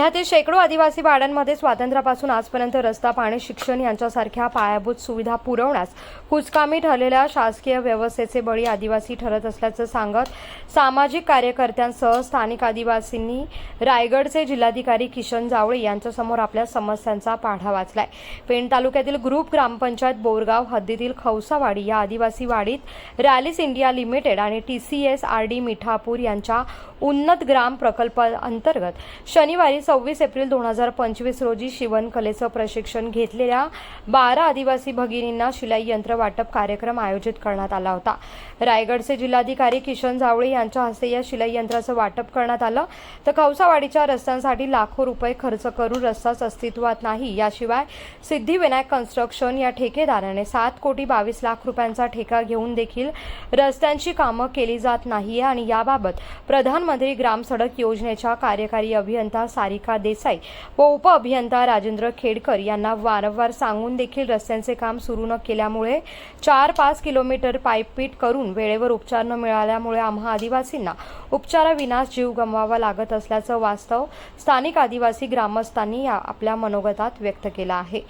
जिल्ह्यातील शेकडो आदिवासी वाड्यांमध्ये स्वातंत्र्यापासून आजपर्यंत रस्ता पाणी शिक्षण यांच्यासारख्या पायाभूत सुविधा पुरवण्यास कुचकामी ठरलेल्या शासकीय व्यवस्थेचे बळी आदिवासी ठरत असल्याचं सांगत सामाजिक कार्यकर्त्यांसह स्थानिक आदिवासींनी रायगडचे जिल्हाधिकारी किशन जावळे यांच्यासमोर आपल्या समस्यांचा पाढा वाचलाय. पेण तालुक्यातील ग्रुप ग्रामपंचायत बोरगाव हद्दीतील खौसावाडी या आदिवासी वाडीत रॅलिस इंडिया लिमिटेड आणि T C S R D Mithapur यांच्या उन्नत ग्राम प्रकल्पाअंतर्गत शनिवारी सव्वीस एप्रिल दोन हजार पंचवीस रोजी शिवणकलेचं प्रशिक्षण घेतलेल्या बारा आदिवासी भगिनींना शिलाई यंत्र वाटप कार्यक्रम आयोजित करण्यात आला होता. रायगडचे जिल्हाधिकारी किशन जावळे यांच्या हस्ते या शिलाई यंत्राचं वाटप करण्यात आलं. तर कौसावाडीच्या रस्त्यांसाठी लाखो रुपये खर्च करून रस्ताच अस्तित्वात नाही. याशिवाय सिद्धिविनायक कन्स्ट्रक्शन या ठेकेदाराने सात कोटी बावीस लाख रुपयांचा ठेका घेऊन देखील रस्त्यांची कामं केली जात नाहीये. आणि याबाबत प्रधानमंत्री ग्राम सडक योजनेच्या कार्यकारी अभियंता सारी सारिका देसाई व उपअभियंता राजेंद्र खेडकर यांना वारंवार सांगून देखील रस्त्यांचे काम सुरू न केल्यामुळे चार पाच किलोमीटर पायपीट करून वेळेवर उपचार न मिळाल्यामुळे आम्हा आदिवासींना उपचाराविनाच जीव गमवावा लागत असल्याचं वास्तव स्थानिक आदिवासी ग्रामस्थांनी या आपल्या मनोगतात व्यक्त केलं आहे.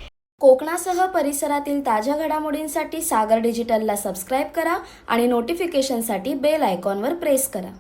कोकणासह परिसरातील ताज्या घडामोडींसाठी सागर डिजिटलला सबस्क्राईब करा आणि नोटिफिकेशनसाठी बेल आयकॉनवर प्रेस करा.